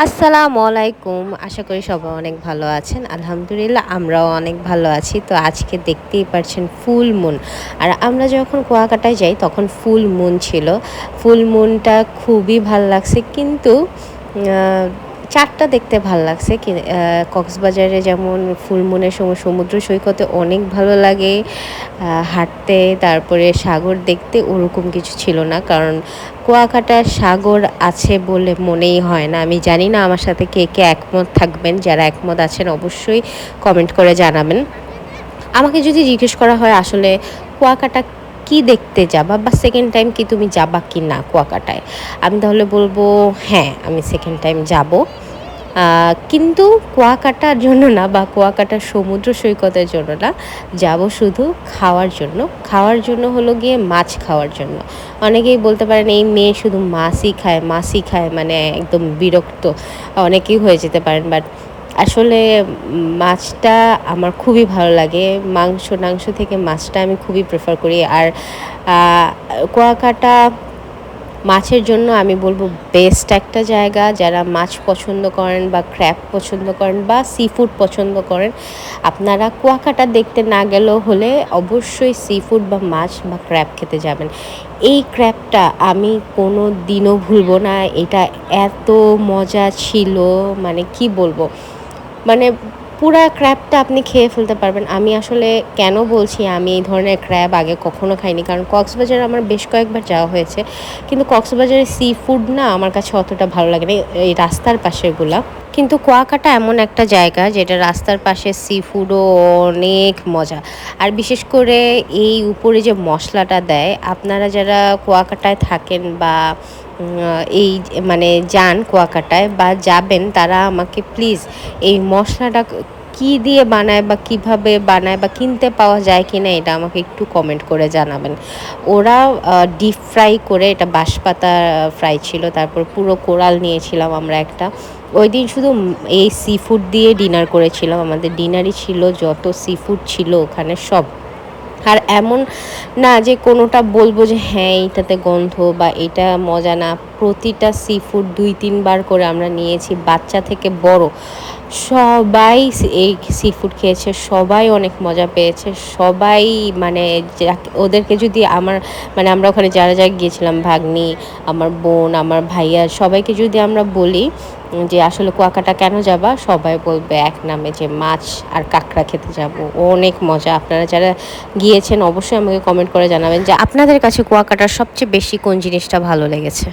আসসালামু আলাইকুম। আশা করি সবাই অনেক ভালো আছেন। আলহামদুলিল্লাহ, আমরাও অনেক ভালো আছি। তো আজকে দেখতেই পারছেন ফুল মুন। আর আমরা যখন কুয়াকাটায় যাই, তখন ফুল মুন ছিল। ফুল মুনটা খুবই ভালো লাগছে। কিন্তু চারটা দেখতে ভালো লাগছে কক্সবাজারে যেমন ফুলমুনের সময় সমুদ্র সৈকতে অনেক ভালো লাগে হাঁটতে, তারপরে সাগর দেখতে ওরকম কিছু ছিল না, কারণ কুয়াকাটা সাগর আছে বলে মনেই হয় না। আমি জানি না আমার সাথে কে কে একমত থাকবেন, যারা একমত আছেন অবশ্যই কমেন্ট করে জানাবেন। আমাকে যদি জিজ্ঞেস করা হয় আসলে কুয়াকাটা কি দেখতে যাবা বা সেকেন্ড টাইম কি তুমি যাবা কি না কুয়াকাটায়, আমি তাহলে বলব হ্যাঁ আমি সেকেন্ড টাইম যাব। কিন্তু কুয়াকাটার জন্য না বা কুয়াকাটার সমুদ্র সৈকতের জন্য না, যাব শুধু খাওয়ার জন্য। খাওয়ার জন্য হলো গিয়ে মাছ খাওয়ার জন্য। অনেকেই বলতে পারেন এই মেয়ে শুধু মাছই খায় মাছই খায় মানে একদম বিরক্ত। অনেকেই হয়ে যেতে পারেন বাট আসলে মাছটা আমার খুবই ভালো লাগে। মাংস টাংস থেকে মাছটা আমি খুবই প্রেফার করি। আর কুয়াকাটা মাছের জন্য আমি বলব বেস্ট একটা জায়গা। যারা মাছ পছন্দ করেন বা ক্র্যাপ পছন্দ করেন বা সি ফুড পছন্দ করেন, আপনারা কুয়াকাটা দেখতে না গেলেও হলে অবশ্যই সি ফুড বা মাছ বা ক্র্যাপ খেতে যাবেন। এই ক্র্যাপটা আমি কোনো দিনও ভুলবো না। এটা এত মজা ছিল মানে কি বলব? মানে পুরা ক্র্যাবটা আপনি খেয়ে ফেলতে পারবেন। আমি আসলে কেন বলছি, আমি এই ধরনের ক্র্যাব আগে কখনো খাইনি। কারণ কক্সবাজার আমার বেশ কয়েকবার যাওয়া হয়েছে। কিন্তু কক্সবাজারের সি ফুড না আমার কাছে অতটা ভালো লাগে না। এই রাস্তার পাশেগুলা। কিন্তু কুয়াকাটা এমন একটা জায়গা যেটা রাস্তার পাশে সি ফুডও অনেক মজা। আর বিশেষ করে এই উপরে যে মশলাটা দেয়, আপনারা যারা কুয়াকাটায় থাকেন বা এই মানে যান কুয়াকাটায় বা যাবেন, তারা আমাকে প্লিজ এই মশলাটা কি দিয়ে বানায় বা কীভাবে বানায় বা কিনতে পাওয়া যায় কি না এটা আমাকে একটু কমেন্ট করে জানাবেন। ওরা ডিপ ফ্রাই করে, এটা বাঁশপাতা ফ্রাই ছিল, তারপর পুরো কোরাল নিয়েছিলাম আমরা একটা। ওই দিন শুধু এই সি ফুড দিয়ে ডিনার করেছিলাম, আমাদের ডিনারই ছিল, যত সি ফুড ছিল ওখানে সব। আর এমন না যে কোনোটা বলব যে হ্যাঁ এইটাতে গন্ধ বা এটা মজা না। প্রতিটা সি ফুড দুই তিনবার করে আমরা নিয়েছি, বাচ্চা থেকে বড়। সবাই এই সি ফুড খেয়েছে, সবাই অনেক মজা পেয়েছে, সবাই মানে ওদেরকে যদি আমার মানে আমরা ওখানে যারা যারা গিয়েছিলাম, ভাগ্নি, আমার বোন, আমার ভাইয়া, সবাইকে যদি আমরা বলি যে আসলে কুয়াকাটা কেন যাবা, সবাই বলবে এক নামে যে মাছ আর কাঁকড়া খেতে যাব। অনেক মজা। আপনারা যারা গিয়েছেন, অবশ্যই আমাকে কমেন্ট করে জানাবেন যে আপনাদের কাছে কুয়াকাটার সবচেয়ে বেশি কোন জিনিসটা ভালো লেগেছে।